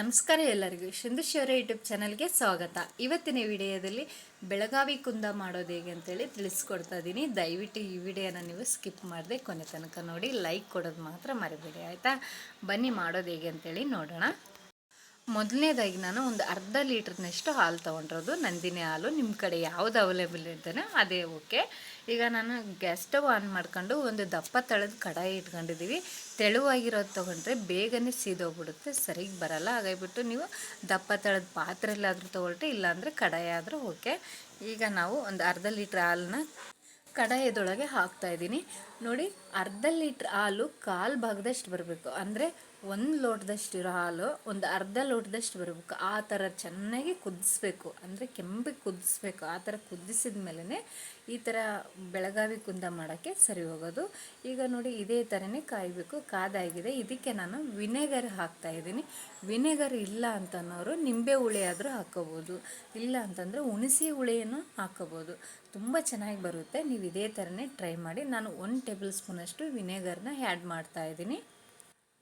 ನಮಸ್ಕಾರ ಎಲ್ಲರಿಗೂ. ಶಿವರ ಯೂಟ್ಯೂಬ್ ಚಾನಲ್ಗೆ ಸ್ವಾಗತ. ಇವತ್ತಿನ ವಿಡಿಯೋದಲ್ಲಿ ಬೆಳಗಾವಿ ಕುಂದ ಮಾಡೋದು ಹೇಗೆ ಅಂತೇಳಿ ತಿಳಿಸ್ಕೊಡ್ತಾ ಇದ್ದೀನಿ ದಯವಿಟ್ಟು ಈ ವಿಡಿಯೋನ ನೀವು ಸ್ಕಿಪ್ ಮಾಡದೆ ಕೊನೆ ತನಕ ನೋಡಿ, ಲೈಕ್ ಕೊಡೋದು ಮಾತ್ರ ಮರಿಬೇಡಿ, ಆಯಿತಾ? ಬನ್ನಿ ಮಾಡೋದು ಹೇಗೆ ಅಂತೇಳಿ ನೋಡೋಣ. ಮೊದಲನೇದಾಗಿ ನಾನು ಒಂದು ಅರ್ಧ ಲೀಟ್ರ್ನಷ್ಟು ಹಾಲು ತೊಗೊಂಡಿರೋದು, ನಂದಿನಿ ಹಾಲು. ನಿಮ್ಮ ಕಡೆ ಯಾವುದು ಅವೈಲೇಬಲ್ ಇದ್ದಾನೆ ಅದೇ ಓಕೆ. ಈಗ ನಾನು ಗ್ಯಾಸ್ ಸ್ಟವ್ ಆನ್ ಮಾಡ್ಕೊಂಡು ಒಂದು ದಪ್ಪ ತಳದ ಕಡಾಯಿ ಇಟ್ಕೊಂಡಿದ್ದೀವಿ ತೆಳುವಾಗಿರೋದು ತೊಗೊಂಡ್ರೆ ಬೇಗನೆ ಸೀದೋಗ್ಬಿಡುತ್ತೆ, ಸರಿಗೆ ಬರಲ್ಲ. ಹಾಗಾಗಿಬಿಟ್ಟು ನೀವು ದಪ್ಪ ತಳದ ಪಾತ್ರೆಲ್ಲಾದರೂ ತೊಗೊಳ್ರಿ, ಇಲ್ಲಾಂದರೆ ಕಡಾಯಿ ಆದರೂ ಓಕೆ. ಈಗ ನಾವು ಒಂದು ಅರ್ಧ ಲೀಟ್ರ್ ಹಾಲನ್ನ ಕಡಾಯದೊಳಗೆ ಹಾಕ್ತಾ ಇದ್ದೀನಿ. ನೋಡಿ, ಅರ್ಧ ಲೀಟ್ರ್ ಹಾಲು ಕಾಲು ಭಾಗದಷ್ಟು ಬರಬೇಕು. ಅಂದರೆ ಒಂದು ಲೋಟದಷ್ಟು ಇರೋ ಹಾಲು, ಒಂದು ಅರ್ಧ ಲೋಟದಷ್ಟು ಬರಬೇಕು. ಆ ಥರ ಚೆನ್ನಾಗಿ ಕುದಿಸ್ಬೇಕು. ಅಂದರೆ ಕೆಂಪಿಗೆ ಕುದಿಸ್ಬೇಕು. ಆ ಥರ ಕುದಿಸಿದ ಮೇಲೇ ಈ ಥರ ಬೆಳಗಾವಿ ಕುಂದ ಮಾಡೋಕ್ಕೆ ಸರಿ ಹೋಗೋದು. ಈಗ ನೋಡಿ ಇದೇ ಥರನೇ ಕಾಯಬೇಕು. ಕಾದಾಗಿದೆ. ಇದಕ್ಕೆ ನಾನು ವಿನೆಗರ್ ಹಾಕ್ತಾ ಇದ್ದೀನಿ. ವಿನೆಗರ್ ಇಲ್ಲ ಅಂತನೋರು ನಿಂಬೆ ಹುಳಿ ಆದರೂ ಹಾಕ್ಕೋಬೋದು ಇಲ್ಲ ಅಂತಂದರೆ ಹುಣಸಿ ಹುಳಿಯನ್ನು ಹಾಕೋಬೋದು. ತುಂಬ ಚೆನ್ನಾಗಿ ಬರುತ್ತೆ. ನೀವು ಇದೇ ಥರನೇ ಟ್ರೈ ಮಾಡಿ. ನಾನು ಒಂದು ಟೇಬಲ್ ಸ್ಪೂನಷ್ಟು ವಿನೆಗರ್ನ ಆ್ಯಡ್ ಮಾಡ್ತಾ ಇದ್ದೀನಿ.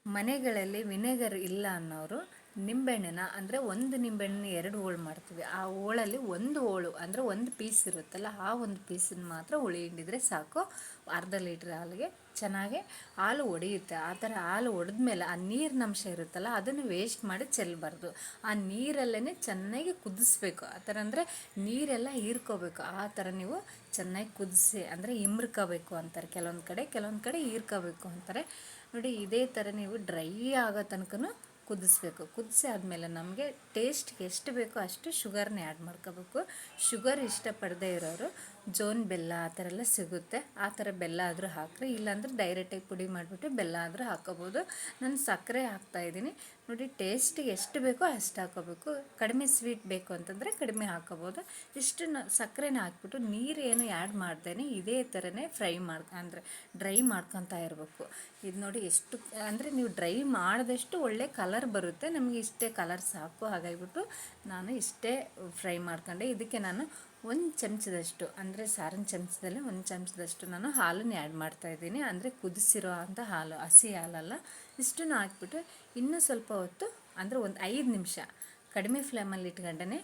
ಮನೆಗಳಲ್ಲಿ ವಿನೆಗರ್ ಇಲ್ಲ ಅನ್ನೋರು ನಿಂಬೆಹಣ್ಣನ್ನ ಅಂದರೆ ಒಂದು ನಿಂಬೆಹಣ್ಣು ಎರಡು ಹೋಳು ಮಾಡ್ತೀವಿ. ಆ ಹೋಳಲ್ಲಿ ಒಂದು ಹೋಳು ಅಂದರೆ ಒಂದು ಪೀಸ್ ಇರುತ್ತಲ್ಲ, ಆ ಒಂದು ಪೀಸನ್ನು ಮಾತ್ರ ಹುಳಿ ಹಿಂಡಿದರೆ ಸಾಕು. ಅರ್ಧ ಲೀಟ್ರ್ ಹಾಲಿಗೆ ಚೆನ್ನಾಗಿ ಹಾಲು ಒಡೆಯುತ್ತೆ. ಆ ಥರ ಹಾಲು ಒಡೆದ್ಮೇಲೆ ಆ ನೀರಿನ ಅಂಶ ಇರುತ್ತಲ್ಲ, ಅದನ್ನು ವೇಸ್ಟ್ ಮಾಡಿ ಚೆಲ್ಲಬಾರ್ದು ಆ ನೀರಲ್ಲೇ ಚೆನ್ನಾಗಿ ಕುದಿಸ್ಬೇಕು. ಆ ಥರ ಅಂದರೆ ನೀರೆಲ್ಲ ಹೀರ್ಕೋಬೇಕು. ಆ ಥರ ನೀವು ಚೆನ್ನಾಗಿ ಕುದಿಸಿ ಅಂದರೆ ಇಮ್ರ್ಕೋಬೇಕು ಅಂತಾರೆ. ಕೆಲವೊಂದು ಕಡೆ ಕೆಲವೊಂದು ಕಡೆ ಹೀರ್ಕೋಬೇಕು ಅಂತಾರೆ. ನೋಡಿ, ಇದೇ ಥರ ನೀವು ಡ್ರೈ ಆಗೋ ತನಕನೂ ಕುದಿಸ್ಬೇಕು. ಕುದಿಸಿ ಆದಮೇಲೆ ನಮಗೆ ಟೇಸ್ಟ್ಗೆ ಎಷ್ಟು ಬೇಕೋ ಅಷ್ಟು ಶುಗರ್ನ ಆ್ಯಡ್ ಮಾಡ್ಕೋಬೇಕು. ಶುಗರ್ ಇಷ್ಟಪಡದೇ ಇರೋರು ಜೋನ್ ಬೆಲ್ಲ ಆ ಥರ ಎಲ್ಲ ಸಿಗುತ್ತೆ. ಆ ಥರ ಬೆಲ್ಲ ಆದರೂ ಹಾಕ್ರಿ. ಇಲ್ಲಾಂದರೆ ಡೈರೆಕ್ಟಾಗಿ ಪುಡಿ ಮಾಡಿಬಿಟ್ಟು ಬೆಲ್ಲ ಆದರೂ ಹಾಕೋಬೋದು. ನಾನು ಸಕ್ಕರೆ ಹಾಕ್ತಾಯಿದ್ದೀನಿ ನೋಡಿ ಟೇಸ್ಟಿಗೆ ಎಷ್ಟು ಬೇಕೋ ಅಷ್ಟು ಹಾಕೋಬೇಕು. ಕಡಿಮೆ ಸ್ವೀಟ್ ಬೇಕು ಅಂತಂದರೆ ಕಡಿಮೆ ಹಾಕೋಬೋದು. ಇಷ್ಟು ಸಕ್ಕರೆನ ಹಾಕ್ಬಿಟ್ಟು ನೀರೇನು ಆ್ಯಡ್ ಮಾಡ್ದೇನೆ ಇದೇ ಥರನೇ ಫ್ರೈ ಮಾಡ್ ಅಂದರೆ ಡ್ರೈ ಮಾಡ್ಕೊತಾ ಇರಬೇಕು. ಇದು ನೋಡಿ ಎಷ್ಟು, ಅಂದರೆ ನೀವು ಡ್ರೈ ಮಾಡಿದಷ್ಟು ಒಳ್ಳೆ ಕಲರ್ ಬರುತ್ತೆ. ನಮಗೆ ಇಷ್ಟೇ ಕಲರ್ ಸಾಕು. ಹಾಗಾಗಿಬಿಟ್ಟು ನಾನು ಇಷ್ಟೇ ಫ್ರೈ ಮಾಡ್ಕೊಂಡೆ. ಇದಕ್ಕೆ ನಾನು ಒಂದು ಚಮಚದಷ್ಟು ಅಂದರೆ ಸಾರಿನ ಚಮಚದಲ್ಲಿ ಒಂದು ಚಮಚದಷ್ಟು ನಾನು ಹಾಲನ್ನು ಆ್ಯಡ್ ಮಾಡ್ತಾಯಿದ್ದೀನಿ ಅಂದರೆ ಕುದಿಸಿರೋ ಅಂಥ ಹಾಲು, ಹಸಿ ಹಾಲಲ್ಲ, ಇಷ್ಟನ್ನು ಹಾಕ್ಬಿಟ್ಟು ಇನ್ನೂ ಸ್ವಲ್ಪ ಹೊತ್ತು, ಅಂದರೆ ಒಂದು ಐದು ನಿಮಿಷ ಕಡಿಮೆ ಫ್ಲೇಮಲ್ಲಿ ಇಟ್ಕೊಂಡೇ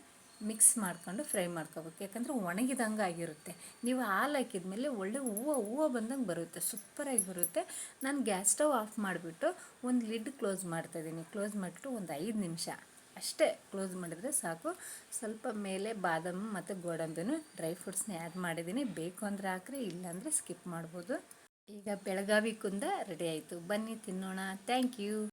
ಮಿಕ್ಸ್ ಮಾಡ್ಕೊಂಡು ಫ್ರೈ ಮಾಡ್ಕೋಬೇಕು. ಯಾಕಂದರೆ ಒಣಗಿದಂಗೆ ಆಗಿರುತ್ತೆ. ನೀವು ಹಾಲು ಹಾಕಿದ ಮೇಲೆ ಒಳ್ಳೆ ಹೂವು ಹೂವು ಬಂದಂಗೆ ಬರುತ್ತೆ, ಸೂಪರಾಗಿ ಬರುತ್ತೆ. ನಾನು ಗ್ಯಾಸ್ ಸ್ಟವ್ ಆಫ್ ಮಾಡಿಬಿಟ್ಟು ಒಂದು ಲಿಡ್ ಕ್ಲೋಸ್ ಮಾಡ್ತಾಯಿದ್ದೀನಿ ಕ್ಲೋಸ್ ಮಾಡಿಬಿಟ್ಟು ಒಂದು ಐದು ನಿಮಿಷ. ಅಷ್ಟೇ ಕ್ಲೋಸ್ ಮಾಡಿದರೆ ಸಾಕು. ಸ್ವಲ್ಪ ಮೇಲೆ ಬಾದಾಮಿ ಮತ್ತು ಗೋಡಂಬಿನೂ ಡ್ರೈ ಫ್ರೂಟ್ಸ್ನ ಆ್ಯಡ್ ಮಾಡಿದ್ದೀನಿ. ಬೇಕು ಅಂದರೆ ಹಾಕ್ರಿ ಇಲ್ಲಾಂದರೆ ಸ್ಕಿಪ್ ಮಾಡ್ಬೋದು. ಈಗ ಬೆಳಗಾವಿ ಕುಂದ ರೆಡಿ ಆಯಿತು. ಬನ್ನಿ ತಿನ್ನೋಣ. Thank you